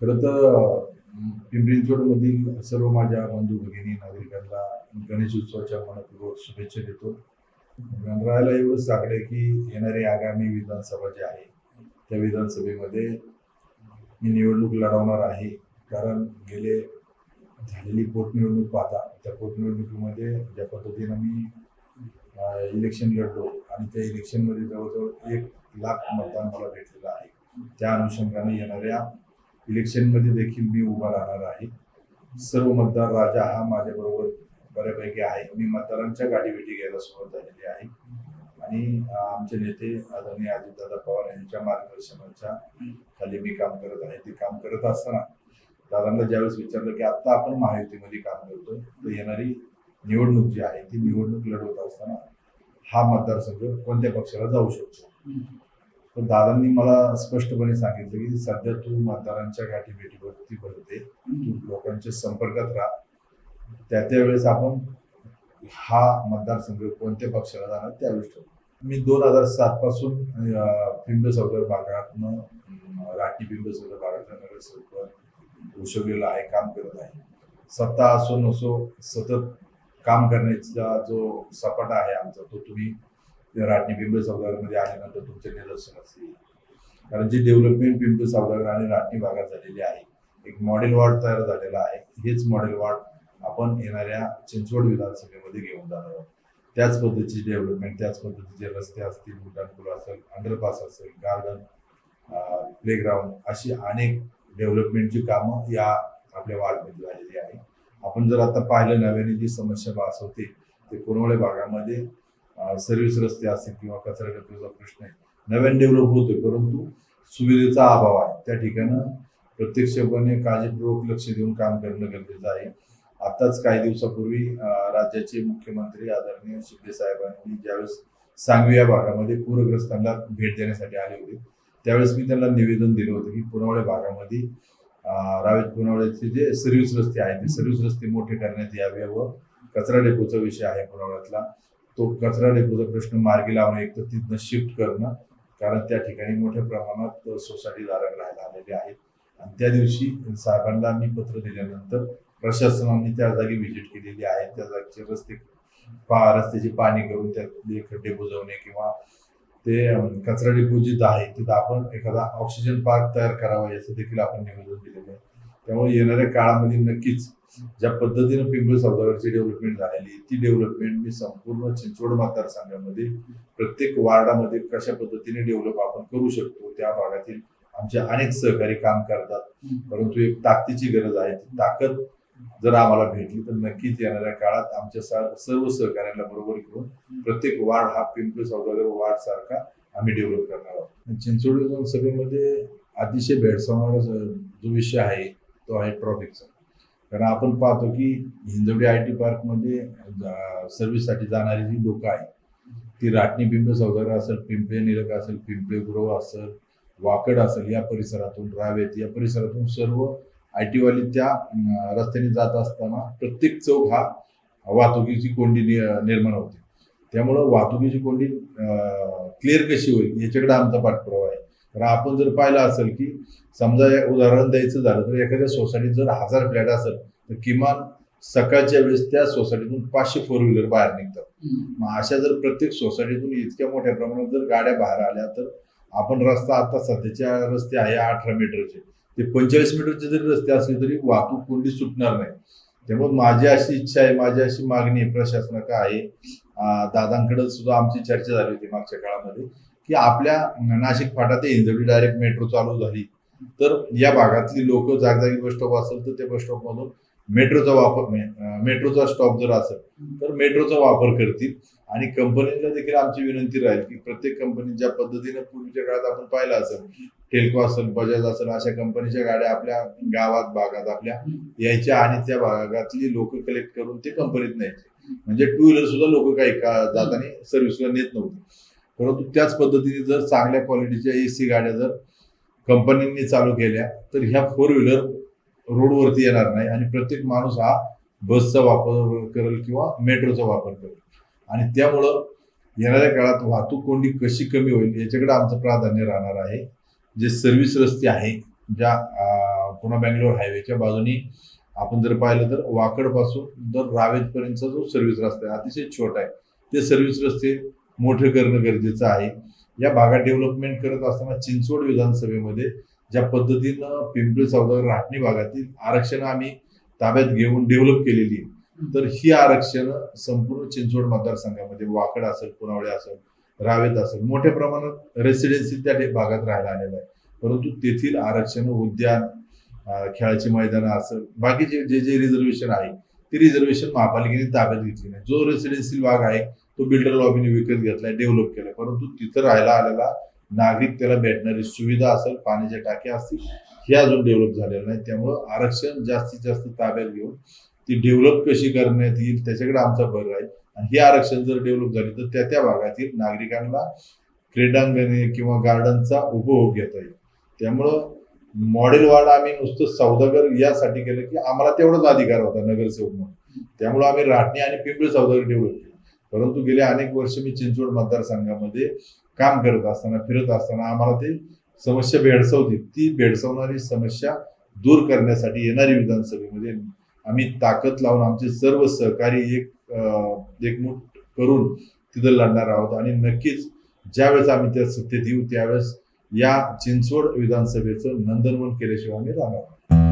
खरं तर अं, पिंपरी सर्व माझ्या बंधू भगिनी नागरिकांना गणेश उत्सवाच्या मनपूर्वक शुभेच्छा देतो. गणरायाला एवढंच सांगणे की येणारी आगामी विधानसभा जी आहे त्या विधानसभेमध्ये मी निवडणूक लढवणार आहे. कारण गेले झालेली पोटनिवडणूक पाहता त्या पोटनिवडणुकीमध्ये ज्या पद्धतीनं मी इलेक्शन लढलो आणि त्या इलेक्शनमध्ये जवळजवळ एक लाख मतदान मला भेटलेलं आहे. त्या अनुषंगाने येणाऱ्या इलेक्शनमध्ये देखील मी उभा राहणार आहे. सर्व मतदार राजा हा माझ्याबरोबर बऱ्यापैकी आहे. मी मतदारांच्या गाठीभेटी घ्यायला सुरुवात झालेली आहे. आणि आमचे नेते आदरणीय अजितदादा पवार यांच्या मार्गदर्शनाच्या खाली मी काम करत आहे. ते काम करत असताना दादांना ज्यावेळेस विचारलं की आता आपण महायुतीमध्ये काम करतो तर येणारी निवडणूक जी आहे ती निवडणूक लढवत असताना हा मतदारसंघ कोणत्या पक्षाला जाऊ शकतो? तर दादांनी मला स्पष्टपणे सांगितलं की सध्या तू मतदारांच्या गाठीभेटीवरती भरते. तू लोकांच्या संपर्कात राहा. त्या त्यावेळेस आपण हा मतदारसंघ कोणत्या पक्षाला जाणार त्यावेळेस ठरवू. मी दोन हजार सात पासून अं, भागातनं राठी पिंपळ भागातल्या नगरसेवक आहे काम करत आहे. सत्ता असो नसो सतत काम करण्याचा जो सपाटा आहे आमचा तो तुम्ही राटणी पिंपळ सौदागरमध्ये आल्यानंतर तुमचे निदर्शन असतील कारण जी डेव्हलपमेंट पिंपळ सावदागर आणि राटणी भागात झालेली आहे एक मॉडेल वॉर्ड तयार झालेला आहे हेच मॉडेल वॉर्ड आपण येणाऱ्या चिंचवड विधानसभेमध्ये घेऊन जाणार आहोत. त्याच पद्धतीची डेव्हलपमेंट त्याच पद्धतीचे रस्ते असतील उड्डाणपूल असेल अंडरपास असेल गार्डन प्लेग्राऊंड अशी अनेक डेव्हलपमेंटची कामं या आपल्या वार्डमध्ये झालेली आहे. आपण जर आता पाहिलं नव्याने जी समस्या भासवते ते पुरवळे भागामध्ये सर्व्हिस रस्ते असतील किंवा कचरा डब्याचा प्रश्न आहे. नव्याने डेव्हलप होतोय परंतु सुविधेचा अभाव आहे. त्या ठिकाणं प्रत्यक्षपणे काळजीपूर्वक लक्ष देऊन काम करणं गरजेचं आहे. आताच काही दिवसापूर्वी राज्याचे मुख्यमंत्री आदरणीय शिंदे साहेबांनी ज्यावेळेस सांगवी या भागामध्ये पूरग्रस्तांना भेट देण्यासाठी आले होते त्यावेळेस मी त्यांना निवेदन दिलं होतं की पुरवळे भागामध्ये रावेत पुनावळ्याचे जे सर्व्हिस रस्ते आहेत ते सर्व्हिस रस्ते मोठे करण्यात यावे व कचरा डेपोचा विषय आहे पुनावळ्यातला तो कचरा डेपोचा प्रश्न मार्गी लावणं एक तर तिथनं शिफ्ट करणं कारण त्या ठिकाणी मोठ्या प्रमाणात सोसायटी धारक राहायला आलेले आहेत. आणि त्या दिवशी साहेबांना मी पत्र दिल्यानंतर प्रशासनाने त्या जागी व्हिजिट केलेली आहे. त्या जागचे रस्ते पा रस्त्याची पाणी करून त्यातले खड्डे बुजवणे किंवा ते कचरा डेपो जिथं आहे तिथं आपण एखादा ऑक्सिजन पार्क तयार करावा याचं देखील आपण निवेदन दिलेलं आहे. त्यामुळे येणाऱ्या काळामध्ये नक्कीच ज्या पद्धतीनं पिंपळ सौदागरची डेव्हलपमेंट झालेली ती डेव्हलपमेंट मी संपूर्ण चिंचवड मतदारसंघामध्ये प्रत्येक वार्डामध्ये कशा पद्धतीने डेव्हलप आपण करू शकतो त्या भागातील आमचे अनेक सहकारी काम करतात. परंतु एक ताकदीची गरज आहे ती ताकद जर आम्हाला भेटली तर नक्कीच येणाऱ्या काळात आमच्या सर्व सहकार्यांना बरोबर घेऊन प्रत्येक वार्ड हा पिंपरी सौदागर वार्ड सारखा आम्ही डेव्हलप करणार आहोत. चिंचवड सभेमध्ये अतिशय भेडसावणारा जो विषय आहे तो आहे ट्रॉफिकचा कारण आपण पाहतो की हिंजवडी आय टी पार्कमध्ये सर्व्हिससाठी जाणारी जी लोकं आहेत ती राटणी पिंपळे सौदागर असेल पिंपळे निरक असेल पिंपळे गुरव असेल वाकड असेल या परिसरातून रावेत या परिसरातून सर्व आय टीवाली त्या रस्त्याने जात असताना प्रत्येक चौक हा वाहतुकीची कोंडी निर्माण होते. त्यामुळं वाहतुकीची कोंडी क्लिअर कशी होईल याच्याकडे आमचा पाठपुरावा आहे कारण आपण जर पाहिलं असेल की समजा एक उदाहरण द्यायचं झालं तर एखाद्या सोसायटीत जर हजार फ्लॅट असेल तर किमान सकाळच्या वेळेस त्या सोसायटीतून पाचशे फोर व्हीलर बाहेर निघतात. मग अशा जर प्रत्येक सोसायटीतून इतक्या मोठ्या प्रमाणात जर गाड्या बाहेर आल्या तर आपण रस्ता आता सध्याच्या रस्ते आहे अठरा मीटरचे ते पंचेचाळीस मीटरचे जरी रस्ते असले तरी वाहतूक कोंडी सुटणार नाही. त्यामुळे माझी अशी इच्छा आहे माझी अशी मागणी आहे प्रशासनाला आहे. दादांकडे सुद्धा आमची चर्चा झाली होती मागच्या काळामध्ये. की आपल्या नाशिक फाटा ते इंजवडी डायरेक्ट मेट्रो चालू झाली. तर या भागातली लोक जागजागी बस स्टॉप असेल तर त्या बस स्टॉप मधून मेट्रोचा वापर मेट्रोचा स्टॉप जर असेल तर मेट्रोचा वापर करतील. आणि कंपनीला देखील आमची विनंती राहील की प्रत्येक कंपनी ज्या पद्धतीने पूर्वीच्या काळात आपण पाहिलं असेल टेल्को असेल बजाज असेल अशा कंपनीच्या गाड्या आपल्या गावात भागात आपल्या यायच्या आणि त्या भागातली लोक कलेक्ट करून ते कंपनीत न्यायचे. म्हणजे टू व्हीलर सुद्धा लोक काही का जाताना सर्व्हिसला नेत नव्हते. परंतु त्याच पद्धतीने जर चांगल्या क्वालिटीच्या एसी गाड्या जर कंपन्यांनी चालू केल्या तर ह्या फोर व्हीलर रोडवरती येणार नाही आणि प्रत्येक माणूस हा बसचा वापर करेल किंवा मेट्रोचा वापर करेल. आणि त्यामुळं येणाऱ्या काळात वाहतूक कोंडी कशी कमी होईल याच्याकडे आमचं प्राधान्य राहणार आहे. जे सर्व्हिस रस्ते आहे ज्या अं, पुणे बँगलोर हायवेच्या बाजूनी आपण जर पाहिलं तर वाकडपासून तर रावेतपर्यंतचा जो सर्व्हिस रस्ता आहे अतिशय छोटा आहे. ते सर्व्हिस रस्ते मोठे करणं गरजेचं आहे. या भागात डेव्हलपमेंट करत असताना चिंचवड विधानसभेमध्ये ज्या पद्धतीनं पिंपरी सौदागर राहणी भागातील आरक्षण आम्ही ताब्यात घेऊन डेव्हलप केलेली तर ही आरक्षण संपूर्ण चिंचवड मतदारसंघामध्ये वाकड असेल पुनावळे असेल रावेत असेल मोठ्या प्रमाणात रेसिडेन्सी त्या भागात राहायला आलेलं आहे. परंतु तेथील आरक्षण उद्यान खेळाची मैदानं असेल बाकीचे जे जे रिझर्वेशन आहे ती रिझर्वेशन महापालिकेने ताब्यात घेतली नाही. जो रेसिडेन्शियल भाग आहे तो बिल्डर लॉबीने विकत घेतलाय डेव्हलप केलाय. परंतु तिथं राहायला आलेला नागरिक त्याला भेटणारी सुविधा असेल पाण्याच्या टाक्या असतील हे अजून डेव्हलप झालेलं नाही. त्यामुळं आरक्षण जास्तीत जास्त ताब्यात घेऊन ती डेव्हलप कशी करण्यात येईल त्याच्याकडे आमचा भर आहे. आणि हे आरक्षण जर डेव्हलप झाली तर त्या त्या भागातील नागरिकांना क्रीडांगणे किंवा गार्डनचा उपभोग घेता येईल. त्यामुळं मॉडेल वार्ड आम्ही नुसतं सौदागर यासाठी केलं की आम्हाला तेवढाच अधिकार होता नगरसेवक म्हणून. त्यामुळे आम्ही राटणी आणि पिंपरी सौदागर डेव्हलप केलं परंतु गेले अनेक वर्ष मी चिंचवड मतदारसंघामध्ये काम करत असताना फिरत असताना आम्हाला ते समस्या भेडसावती ती भेडसावणारी समस्या दूर करण्यासाठी येणारी विधानसभेमध्ये आम्ही ताकद लावून आमचे सर्व सहकारी एक अं, एकमूट करून तिथं लढणार आहोत. आणि नक्कीच ज्यावेळेस आम्ही त्या सत्तेत येऊ त्यावेळेस या चिंचवड विधानसभेचं नंदनवन केल्याशिवाय आम्ही राहणार